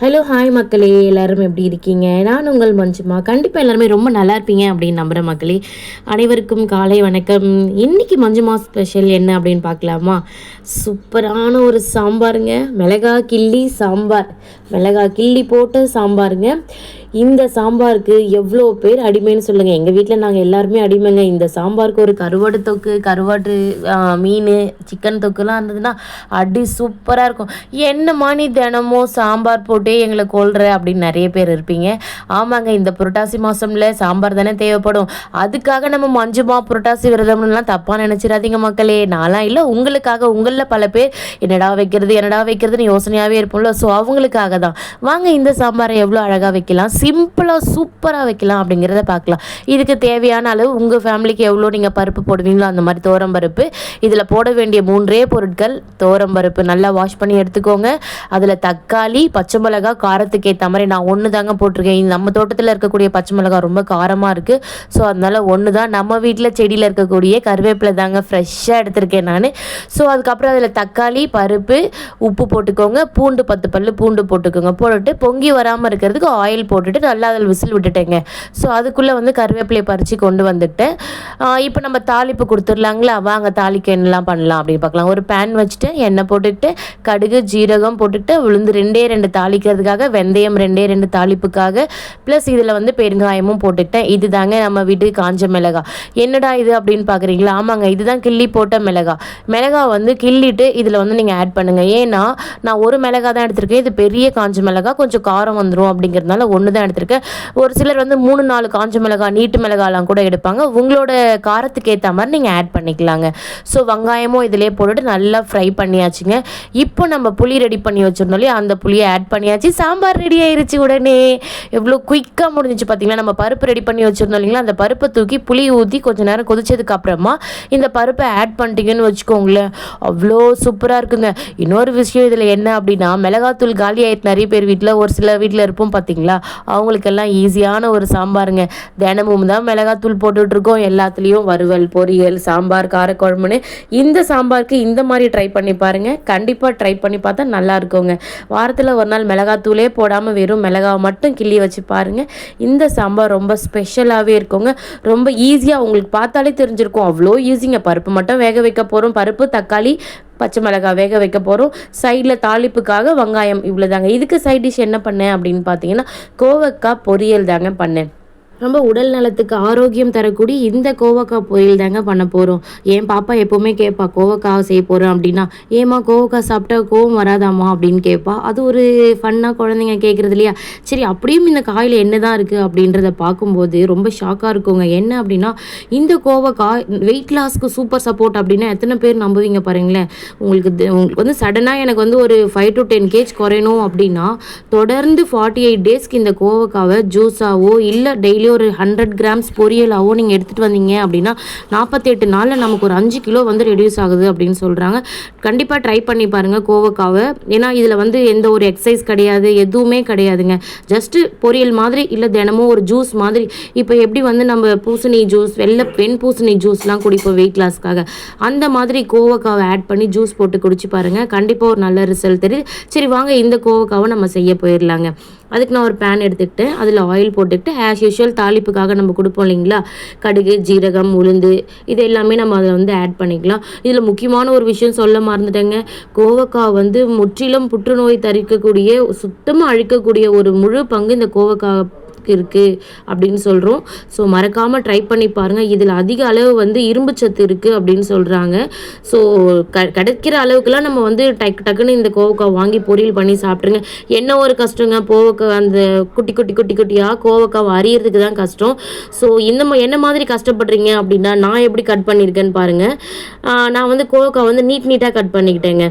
Hello hi மக்களே. எல்லோரும் எப்படி இருக்கீங்க? நான் உங்கள் மஞ்சுமா. கண்டிப்பாக எல்லாருமே ரொம்ப நல்லா இருப்பீங்க அப்படின்னு நம்புகிற மக்களே. அனைவருக்கும் காலை வணக்கம். இன்றைக்கி மஞ்சுமா ஸ்பெஷல் என்ன அப்படின்னு பார்க்கலாமா? சூப்பரான ஒரு சாம்பாருங்க. மிளகா கிள்ளி சாம்பார். மிளகா கிள்ளி போட்டு சாம்பாருங்க. இந்த சாம்பாருக்கு எவ்வளோ பேர் அடிமைன்னு சொல்லுங்கள் எங்கள் வீட்டில் நாங்கள் எல்லாருமே அடிமைங்க. இந்த சாம்பாருக்கு ஒரு கருவாடு தொக்கு கருவாட்டு மீன் சிக்கன் தொக்குலாம் இருந்ததுன்னா அடி சூப்பராக இருக்கும். என்னம்மா நீ தினமும் சாம்பார் போட்டே எங்களை கொள்ற அப்படின்னு நிறைய பேர் இருப்பீங்க. ஆமாங்க இந்த புரட்டாசி மாதம்ல சாம்பார் தானே தேவைப்படும். அதுக்காக நம்ம மஞ்சுமா புரட்டாசி விரதம்லாம் தப்பாக நினச்சிடாதீங்க மக்களே. நான்லாம் இல்லை உங்களுக்காக உங்களில் பல பேர் என்னடா வைக்கிறது என்னடா வைக்கிறதுன்னு யோசனையாகவே இருப்போம்ல. ஸோ அவங்களுக்காக தான். வாங்க இந்த சாம்பாரை எவ்வளோ அழகாக வைக்கலாம். சிம்பிளாக சூப்பராக வைக்கலாம் அப்படிங்கிறத பார்க்கலாம். இதுக்கு தேவையான அளவு உங்கள் ஃபேமிலிக்கு எவ்வளோ நீங்கள் பருப்பு போடுவீங்களோ அந்த மாதிரி தோரம் பருப்பு. இதில் போட வேண்டிய மூன்றே பொருட்கள். தோரம் பருப்பு நல்லா வாஷ் பண்ணி எடுத்துக்கோங்க. அதில் தக்காளி பச்சை மிளகா காரத்துக்கு ஏற்ற மாதிரி நான் ஒன்று தாங்க போட்டிருக்கேன். நம்ம தோட்டத்தில் இருக்கக்கூடிய பச்சை மிளகா ரொம்ப காரமாக இருக்குது ஸோ அதனால ஒன்று தான். நம்ம வீட்டில் செடியில் இருக்கக்கூடிய கருவேப்பிலை தாங்க ஃப்ரெஷ்ஷாக எடுத்திருக்கேன் நான். ஸோ அதுக்கப்புறம் அதில் தக்காளி பருப்பு உப்பு போட்டுக்கோங்க. பூண்டு பத்து பல் பூண்டு போட்டுக்கோங்க. போட்டுட்டு பொங்கி வராமல் இருக்கிறதுக்கு ஆயில் போட்டு போட்டுட்டு நல்லா அதில் விசில் விட்டுட்டேங்க. ஸோ அதுக்குள்ளே வந்து கருவேப்பிலையை பறித்து கொண்டு வந்துட்டு இப்போ நம்ம தாளிப்பு கொடுத்துடலாங்களா? வாங்க தாளிக்க என்னலாம் பண்ணலாம் அப்படின்னு பார்க்கலாம். ஒரு பேன் வச்சுட்டு எண்ணெய் போட்டுட்டு கடுகு ஜீரகம் போட்டுட்டு உளுந்து ரெண்டே ரெண்டு தாளிக்கிறதுக்காக வெந்தயம் ரெண்டே ரெண்டு தாளிப்புக்காக ப்ளஸ் இதில் வந்து பெருங்காயமும் போட்டுக்கிட்டேன். இது தாங்க நம்ம வீட்டு காஞ்ச மிளகா. என்னடா இது அப்படின்னு பார்க்குறீங்களா? ஆமாங்க இதுதான் கிள்ளி போட்ட மிளகா. மிளகா வந்து கிள்ளிட்டு இதில் வந்து நீங்கள் ஆட் பண்ணுங்கள் ஏன்னா நான் ஒரு மிளகா தான் எடுத்திருக்கேன். இது பெரிய காஞ்ச மிளகா கொஞ்சம் காரம் வந்துடும் அப்படிங்கிறதுனால ஒன்று தான் எடுத்திருக்கேன். ஒரு சிலர் வந்து மூணு நாலு காஞ்ச மிளகா நீட்டு மிளகாலாம் கூட எடுப்பாங்க. உங்களோட காரத்துக்கு ஏற்ற மாதிரி நீங்கள் ஆட் பண்ணிக்கலாங்க. ஸோ வெங்காயமும் இதிலே போட்டுட்டு நல்லா ஃப்ரை பண்ணியாச்சுங்க. இப்போ நம்ம புளி ரெடி பண்ணி வச்சுருந்தோம் இல்லையா? அந்த புளியை ஆட் பண்ணியாச்சு. சாம்பார் ரெடி ஆயிருச்சு உடனே. எவ்வளோ குயிக்காக முடிஞ்சிச்சு பார்த்தீங்களா நம்ம பருப்பு ரெடி பண்ணி வச்சுருந்தோம் இல்லைங்களா? அந்த பருப்பை தூக்கி புளி ஊற்றி கொஞ்சம் நேரம் கொதிச்சதுக்கு அப்புறமா இந்த பருப்பை ஆட் பண்ணிட்டீங்கன்னு வச்சுக்கோங்களேன். அவ்வளோ சூப்பராக இருக்குங்க. இன்னொரு விஷயம் இதில் என்ன அப்படின்னா மிளகாத்தூள் காலி ஆயிட்டு நிறைய பேர் வீட்டில் ஒரு சில வீட்டில் இருப்போம் பார்த்தீங்களா அவங்களுக்கெல்லாம் ஈஸியான ஒரு சாம்பாருங்க. தினமும் தான் மிளகாத்தூள் போட்டுட்ருக்கோம் எல்லாத்தையும் எல்லாத்துலேயும் வறுவல் பொரியல் சாம்பார் காரக்குழம்புன்னு இந்த சாம்பாருக்கு இந்த மாதிரி ட்ரை பண்ணி பாருங்க. கண்டிப்பாக ட்ரை பண்ணி பார்த்தா நல்லா இருக்குங்க. வாரத்தில் ஒரு நாள் மிளகாத்தூளே போடாமல் வெறும் மிளகாவை மட்டும் கிள்ளி வச்சு பாருங்கள் இந்த சாம்பார் ரொம்ப ஸ்பெஷலாகவே இருக்குங்க. ரொம்ப ஈஸியாக உங்களுக்கு பார்த்தாலே தெரிஞ்சிருக்கும். அவ்வளோ ஈஸிங்க பருப்பு மட்டும் வேக வைக்க போகிறோம் பருப்பு தக்காளி பச்சை மிளகாய் வேக வைக்க போகிறோம் சைடில் தாளிப்புக்காக வெங்காயம் இவ்வளோதாங்க இதுக்கு சைட் டிஷ் என்ன பண்ணேன் அப்படின்னு பார்த்தீங்கன்னா கோவக்காய் பொரியல் தாங்க பண்ணேன். ரொம்ப உடல் நலத்துக்கு ஆரோக்கியம் தரக்கூடிய இந்த கோவக்காய் பொரியல் தாங்க பண்ண போகிறோம் என் பாப்பா எப்போவுமே கேட்பா கோவக்காய் செய்ய போகிறோம் அப்படின்னா ஏம்மா கோவக்காய் சாப்பிட்டா கோவம் வராதாம்மா? அப்படின்னு கேட்பா அது ஒரு ஃபன்னாக குழந்தைங்க கேட்குறது இல்லையா? சரி அப்படியும் இந்த காயில் என்ன தான் இருக்குது அப்படின்றத பார்க்கும்போது ரொம்ப ஷாக்காக இருக்குங்க. என்ன அப்படின்னா இந்த கோவக்காய் வெயிட் லாஸ்க்கு சூப்பர் சப்போர்ட் அப்படின்னா எத்தனை பேர் நம்புவீங்க பாருங்களேன். உங்களுக்கு உங்களுக்கு வந்து சடனாக எனக்கு வந்து ஒரு ஃபைவ் டு டென் கேஜ் குறையணும் அப்படின்னா தொடர்ந்து ஃபார்ட்டி எயிட் டேஸ்க்கு இந்த கோவக்காவை ஜூஸாவோ இல்லை டெய்லி ஒரு ஹண்ட்ரட் கிராம்ஸ் பொரியலாவோ நீங்கள் எடுத்துகிட்டு வந்தீங்க அப்படின்னா நாற்பத்தெட்டு நாளில் நமக்கு ஒரு அஞ்சு கிலோ வந்து ரெடியூஸ் ஆகுது அப்படின்னு சொல்கிறாங்க கண்டிப்பாக ட்ரை பண்ணி பாருங்கள் கோவக்காவை. ஏன்னா இதில் வந்து எந்த ஒரு எக்ஸசைஸ் கிடையாது எதுவுமே கிடையாதுங்க. ஜஸ்ட்டு பொரியல் மாதிரி இல்லை தினமும் ஒரு ஜூஸ் மாதிரி. இப்போ எப்படி வந்து நம்ம பூசணி ஜூஸ் வெள்ளை வெண் பூசணி ஜூஸ்லாம் குடிப்போம் வெயிட் லாஸ்க்காக அந்த மாதிரி கோவக்காவை ஆட் பண்ணி ஜூஸ் போட்டு குடிச்சு பாருங்கள் கண்டிப்பாக ஒரு நல்ல ரிசல்ட் தெரியுது சரி வாங்க இந்த கோவக்காவை நம்ம செய்ய போயிடலாங்க அதுக்கு நான் ஒரு பேன் எடுத்துக்கிட்டேன் அதில் ஆயில் போட்டுக்கிட்டு ஆஸ் யூஷுவல் தாளிப்புக்காக நம்ம கொடுப்போம் இல்லைங்களா? கடுகு ஜீரகம் உளுந்து இது எல்லாமே நம்ம அதில் வந்து ஆட் பண்ணிக்கலாம். இதில் முக்கியமான ஒரு விஷயம் சொல்ல மறந்துட்டேங்க. கோவக்காய் வந்து முற்றிலும் புற்றுநோய் தரிக்கக்கூடிய சுத்தமாக அழிக்கக்கூடிய ஒரு முழு பங்கு இந்த கோவக்காய் இருக்குது அப்படின்னு சொல்கிறோம் ஸோ மறக்காமல் ட்ரை பண்ணி பாருங்கள் இதில் அதிக அளவு வந்து இரும்பு சத்து இருக்குது அப்படின்னு சொல்கிறாங்க ஸோ க கிடைக்கிற அளவுக்குலாம் நம்ம வந்து டக் டக்குன்னு இந்த கோவக்காய் வாங்கி பொரியல் பண்ணி சாப்பிட்ருங்க என்ன ஒரு கஷ்டங்க? கோவக்காய் அந்த குட்டி குட்டி குட்டி குட்டியாக கோவக்காய் அரியறதுக்கு தான் கஷ்டம். ஸோ இந்த என்ன மாதிரி கஷ்டப்படுறீங்க அப்படின்னா நான் எப்படி கட் பண்ணியிருக்கேன்னு பாருங்கள் நான் வந்து கோவக்காய் வந்து நீட் நீட்டாக கட் பண்ணிக்கிட்டேங்க.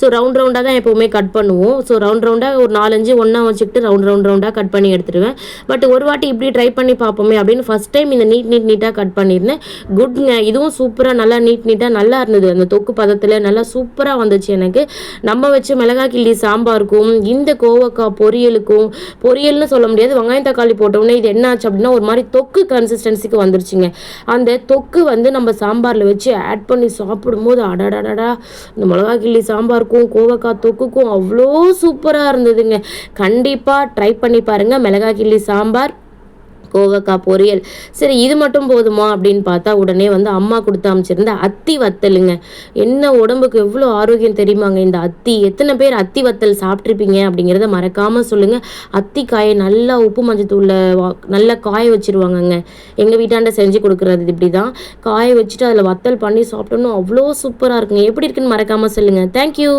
ஸோ ரவுண்ட் ரவுண்டாக தான் எப்போவுமே கட் பண்ணுவோம். ஸோ ரவுண்ட் ரவுண்டாக ஒரு நாலஞ்சு ஒன்றா வச்சுக்கிட்டு ரவுண்ட் ரவுண்ட் ரவுண்டாக கட் பண்ணி எடுத்துருவேன் பட் பட் ஒரு வாட்டி இப்படி ட்ரை பண்ணி பார்ப்போமே அப்படின்னு ஃபஸ்ட் டைம் இந்த நீட் நீட் நீட்டாக கட் பண்ணியிருந்தேன் குட்ங்க இதுவும் சூப்பராக நல்லா நீட் நீட்டாக நல்லா இருந்தது. அந்த தொக்கு பதத்தில் நல்லா சூப்பராக வந்துச்சு எனக்கு. நம்ம வச்ச மிளகாய் கிள்ளி சாம்பாருக்கும் இந்த கோவக்காய் பொரியலுக்கும் பொரியல்னு சொல்ல முடியாது வெங்காயம் தக்காளி போட்டோன்னே இது என்ன ஆச்சு அப்படின்னா ஒரு மாதிரி தொக்கு கன்சிஸ்டன்சிக்கு வந்துருச்சுங்க. அந்த தொக்கு வந்து நம்ம சாம்பாரில் வச்சு ஆட் பண்ணி சாப்பிடும்போது அடடடடா இந்த மிளகா கிள்ளி சாம்பாருக்கும் கோவக்காய் தொக்குக்கும் அவ்வளோ சூப்பராக இருந்ததுங்க. கண்டிப்பாக ட்ரை பண்ணி பாருங்கள் மிளகா கிள்ளி சாம்பார் சாம்பார் கோவக்காய் பொரியல். சரி இது மட்டும் போதுமா? அப்படின்னு பார்த்தா உடனே வந்து அம்மா கொடுத்து அமைச்சிருந்த அத்தி வத்தலுங்க. என்ன உடம்புக்கு எவ்வளோ ஆரோக்கியம் தெரியுமாங்க இந்த அத்தி? எத்தனை பேர் அத்தி வத்தல் சாப்பிட்ருப்பீங்க அப்படிங்கிறத மறக்காமல் சொல்லுங்கள் அத்தி காயை நல்லா உப்பு மஞ்சத்தூளில் நல்லா காய வச்சுருவாங்கங்க. எங்கள் வீட்டாண்ட செஞ்சு கொடுக்குறது இப்படி தான் காய வச்சுட்டு அதில் வத்தல் பண்ணி சாப்பிட்டோன்னு அவ்வளோ சூப்பராக இருக்குங்க. எப்படி இருக்குன்னு மறக்காமல் சொல்லுங்கள் தேங்க்யூ